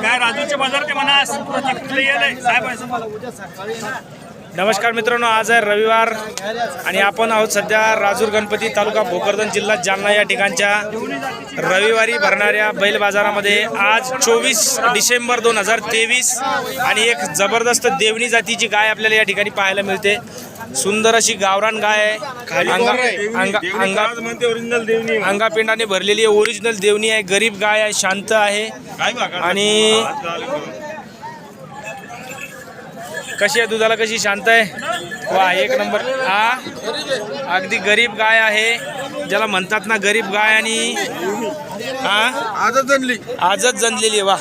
काय राजूचे बाजार ते म्हणा तिकडे गेले साहेब नमस्कार मित्रांनो आज आहे रविवार आणि आपण आहोत सध्या राजूर गणपती तालुका भोकरदन जिल्हा जालना या ठिकाणच्या. रविवारी भरणाऱ्या बैल बाजारामध्ये आज चोवीस डिसेंबर दोन हजार तेवीस आणि एक जबरदस्त देवणी जातीची गाय आपल्याला या ठिकाणी पाहायला मिळते. सुंदर अशी गावरान गाय आहे. अंगा अंगा अंगा म्हणते ओरिजिनल देवणी अंगापिंडाने भरलेली आहे. ओरिजिनल देवणी आहे. गरीब गाय आहे. शांत आहे. आणि कशी आहे दुधाला कशी? शांत आहे? वा एक नंबर. हा अगदी गरीब गाय आहे. ज्याला म्हणतात ना गरीब गाय आणि हा? आजच जनली आजच जणलेली आहे वा.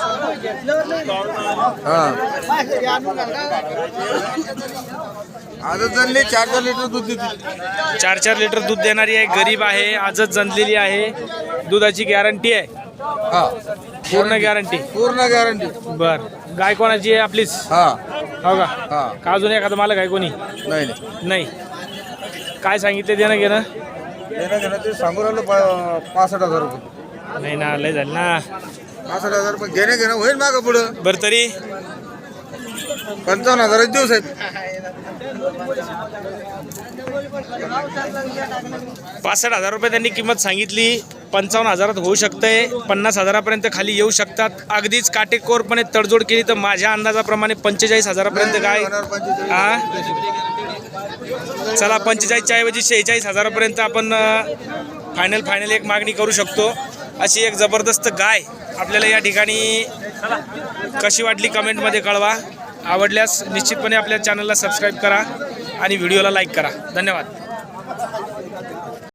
आजच जनली चार चार लिटर दूध देते. चार चार लिटर दूध देणारी आहे गरीब आहे आजच जणलेली आहे. दुधाची गॅरंटी आहे. हा. पूर्ण गॅरंटी. पूर्ण गॅरंटी. बर. गाय कोणाची आहे आपलीच? हा. हो का? हा. का अजून एखादं मला काय कोणी? नाही नाही. नाही. काय सांगितले देणं घेणं? देणं घेणं ते सांगू राहिलं पा- पासष्ट हजार रुपये. नाही ना लय झालं ना. पासष्ट हजार रुपये घेणं घेणं होईल मागं पुढं. बरं तरी. पंचावन्न हजाराचे दिवस आहेत पासष्ट हजार रुपये त्यांनी किंमत सांगितली. पंचावन्न हजारात होऊ शकतंय पन्नास हजारापर्यंत खाली येऊ शकतात. अगदीच काटेकोरपणे तडजोड केली तर माझ्या अंदाजाप्रमाणे पंचेचाळीस हजारापर्यंत काय? हा चला पंचेचाळीसच्या ऐवजी शेहेचाळीस हजारापर्यंत आपण फायनल फायनल एक मागणी करू शकतो. अशी एक जबरदस्त गाय आपल्याला या ठिकाणी कशी वाटली कमेंटमध्ये कळवा. आवडल्यास निश्चितपणे आपल्या चॅनलला सबस्क्राईब करा आणि व्हिडिओला लाईक करा. धन्यवाद.